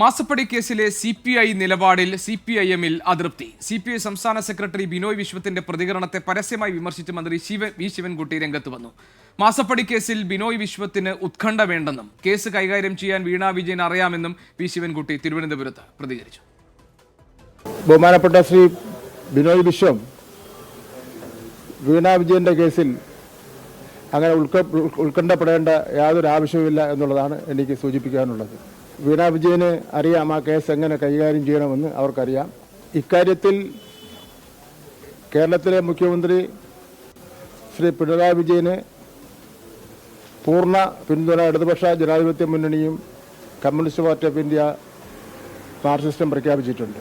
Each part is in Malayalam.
മാസപ്പടി കേസിലെ സി പി ഐ നിലപാടിൽ സി പി ഐ എമ്മിൽ അതൃപ്തി. സി പി ഐ സംസ്ഥാന സെക്രട്ടറി ബിനോയ് വിശ്വത്തിന്റെ പ്രതികരണത്തെ പരസ്യമായി വിമർശിച്ച് മന്ത്രി ശിവൻ വി ശിവൻകുട്ടി രംഗത്ത് വന്നു. മാസപ്പടി കേസിൽ ബിനോയ് വിശ്വത്തിന് ഉത്കണ്ഠ വേണ്ടെന്നും കേസ് കൈകാര്യം ചെയ്യാൻ വീണ വിജയൻ അറിയാമെന്നും വി ശിവൻകുട്ടി തിരുവനന്തപുരത്ത് പ്രതികരിച്ചു. ബഹുമാനപ്പെട്ട ശ്രീ ബിനോയ് വിശ്വം വീണ വിജയന്റെ കേസിൽ അങ്ങനെ ഉത്കണ്ഠപ്പെടേണ്ട യാതൊരു ആവശ്യവുമില്ല എന്നുള്ളതാണ് എനിക്ക് സൂചിപ്പിക്കാനുള്ളത്. വീണ വിജയന് അറിയാം ആ കേസ് എങ്ങനെ കൈകാര്യം ചെയ്യണമെന്ന് അവർക്കറിയാം. ഇക്കാര്യത്തിൽ കേരളത്തിലെ മുഖ്യമന്ത്രി ശ്രീ പിണറായി വിജയന് പൂർണ പിന്തുണ ഇടതുപക്ഷ ജനാധിപത്യ മുന്നണിയും കമ്മ്യൂണിസ്റ്റ് പാർട്ടി ഓഫ് ഇന്ത്യ മാർക്സിസ്റ്റും പ്രഖ്യാപിച്ചിട്ടുണ്ട്.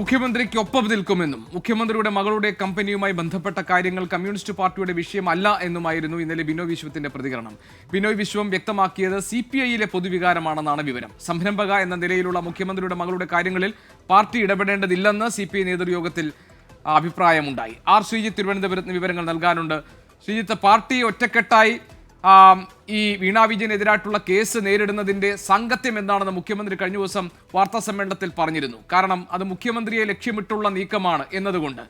മുഖ്യമന്ത്രിക്കൊപ്പം നിൽക്കുമെന്നും മുഖ്യമന്ത്രിയുടെ മകളുടെ കമ്പനിയുമായി ബന്ധപ്പെട്ട കാര്യങ്ങൾ കമ്മ്യൂണിസ്റ്റ് പാർട്ടിയുടെ വിഷയമല്ല എന്നുമായിരുന്നു ഇന്നലെ ബിനോയ് വിശ്വത്തിന്റെ പ്രതികരണം. ബിനോയ് വിശ്വം വ്യക്തമാക്കിയത് സി പി ഐയിലെ പൊതുവികാരമാണെന്നാണ് വിവരം. സംരംഭക എന്ന നിലയിലുള്ള മുഖ്യമന്ത്രിയുടെ മകളുടെ കാര്യങ്ങളിൽ പാർട്ടി ഇടപെടേണ്ടതില്ലെന്ന് സി പി ഐ നേതൃയോഗത്തിൽ അഭിപ്രായമുണ്ടായി. ആർ ശ്രീജിത്ത് തിരുവനന്തപുരത്ത് വിവരങ്ങൾ നൽകാനുണ്ട്. ശ്രീജിത്ത് പാർട്ടി ഒറ്റക്കെട്ടായി ഈ വീണ വിജയനെതിരായിട്ടുള്ള കേസ് നേരിടുന്നതിന്റെ സംഗത്യം എന്താണെന്ന് മുഖ്യമന്ത്രി കഴിഞ്ഞ ദിവസം വാർത്താ സമ്മേളനത്തിൽ പറഞ്ഞിരുന്നു. കാരണം അത് മുഖ്യമന്ത്രിയെ ലക്ഷ്യമിട്ടുള്ള നീക്കമാണ് എന്നതുകൊണ്ട്.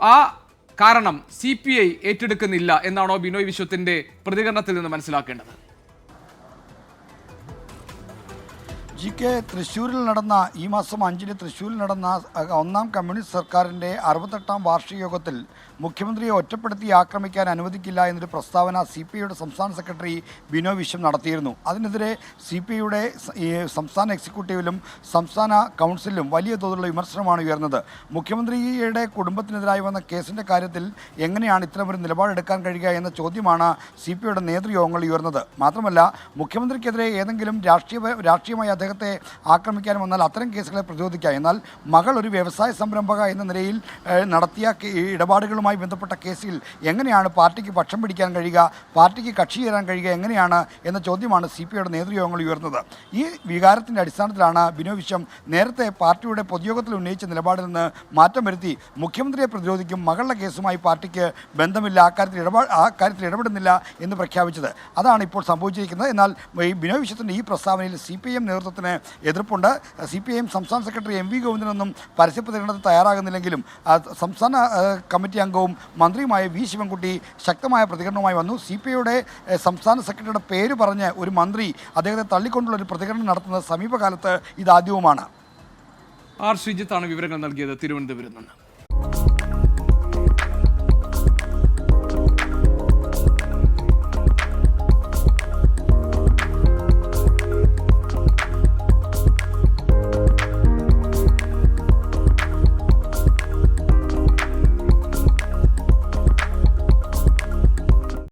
ആ കാരണം സി ഏറ്റെടുക്കുന്നില്ല എന്നാണോ ബിനോയ് വിശ്വത്തിന്റെ പ്രതികരണത്തിൽ നിന്ന് മനസ്സിലാക്കേണ്ടത്? ജി കെ തൃശ്ശൂരിൽ നടന്ന ഈ മാസം അഞ്ചിന് തൃശ്ശൂരിൽ നടന്ന ഒന്നാം കമ്മ്യൂണിസ്റ്റ് സർക്കാരിന്റെ അറുപത്തെട്ടാം വാർഷിക യോഗത്തിൽ മുഖ്യമന്ത്രിയെ ഒറ്റപ്പെടുത്തി ആക്രമിക്കാൻ അനുവദിക്കില്ല എന്നൊരു പ്രസ്താവന സി പി ഐയുടെ സംസ്ഥാന സെക്രട്ടറി ബിനോ വിശ്വം നടത്തിയിരുന്നു. അതിനെതിരെ സി പി ഐയുടെ സംസ്ഥാന എക്സിക്യൂട്ടീവിലും സംസ്ഥാന കൗൺസിലും വലിയ തോതിലുള്ള വിമർശനമാണ് ഉയർന്നത്. മുഖ്യമന്ത്രിയുടെ കുടുംബത്തിനെതിരായി വന്ന കേസിന്റെ കാര്യത്തിൽ എങ്ങനെയാണ് ഇത്തരമൊരു നിലപാടെടുക്കാൻ കഴിയുക എന്ന ചോദ്യമാണ് സി പി ഐയുടെ നേതൃയോഗങ്ങളിൽ ഉയർന്നത്. മാത്രമല്ല മുഖ്യമന്ത്രിക്കെതിരെ ഏതെങ്കിലും രാഷ്ട്രീയ രാഷ്ട്രീയമായി അദ്ദേഹത്തെ ആക്രമിക്കാൻ വന്നാൽ അത്തരം കേസുകളെ പ്രതിരോധിക്കാം എന്നാൽ മകൾ ഒരു വ്യവസായ സംരംഭക എന്ന നിലയിൽ നടത്തിയ ഇടപാടുകളുമായി ബന്ധപ്പെട്ട കേസിൽ എങ്ങനെയാണ് പാർട്ടിക്ക് പക്ഷം പിടിക്കാൻ കഴിയുക പാർട്ടിക്ക് കക്ഷി ചേരാൻ കഴിയുക എങ്ങനെയാണ് എന്ന ചോദ്യമാണ് സി പി ഐയുടെ നേതൃയോഗങ്ങൾ ഉയർന്നത്. ഈ വികാരത്തിന്റെ അടിസ്ഥാനത്തിലാണ് ബിനോ വിശ്വം നേരത്തെ പാർട്ടിയുടെ പൊതുയോഗത്തിൽ ഉന്നയിച്ച നിലപാടിൽ നിന്ന് മാറ്റം വരുത്തി മുഖ്യമന്ത്രിയെ പ്രതിരോധിക്കും മകളുടെ കേസുമായി പാർട്ടിക്ക് ബന്ധമില്ല ആ കാര്യത്തിൽ ഇടപാട് ആ കാര്യത്തിൽ ഇടപെടുന്നില്ല എന്ന് പ്രഖ്യാപിച്ചത്. അതാണ് ഇപ്പോൾ സംഭവിച്ചിരിക്കുന്നത്. എന്നാൽ ഈ ബിനോ വിശ്വത്തിന്റെ ഈ പ്രസ്താവനയിൽ സി പി എം നേതൃത്വത്തിന് എതിർപ്പുണ്ട്. സി പി ഐ സംസ്ഥാന സെക്രട്ടറി എം വി ഗോവിന്ദനൊന്നും പരസ്യ തയ്യാറാകുന്നില്ലെങ്കിലും സംസ്ഥാന കമ്മിറ്റി അംഗവും മന്ത്രിയുമായ വി ശിവൻകുട്ടി ശക്തമായ പ്രതികരണവുമായി വന്നു. സി പി ഐയുടെ സംസ്ഥാന സെക്രട്ടറിയുടെ പേര് പറഞ്ഞ് ഒരു മന്ത്രി അദ്ദേഹത്തെ തള്ളിക്കൊണ്ടുള്ള ഒരു പ്രതികരണം നടത്തുന്നത് സമീപകാലത്ത് ഇതാദ്യവുമാണ്. ആർ ശ്രീജിത്താണ് വിവരങ്ങൾ നൽകിയത്. തിരുവനന്തപുരത്ത് നിന്ന്.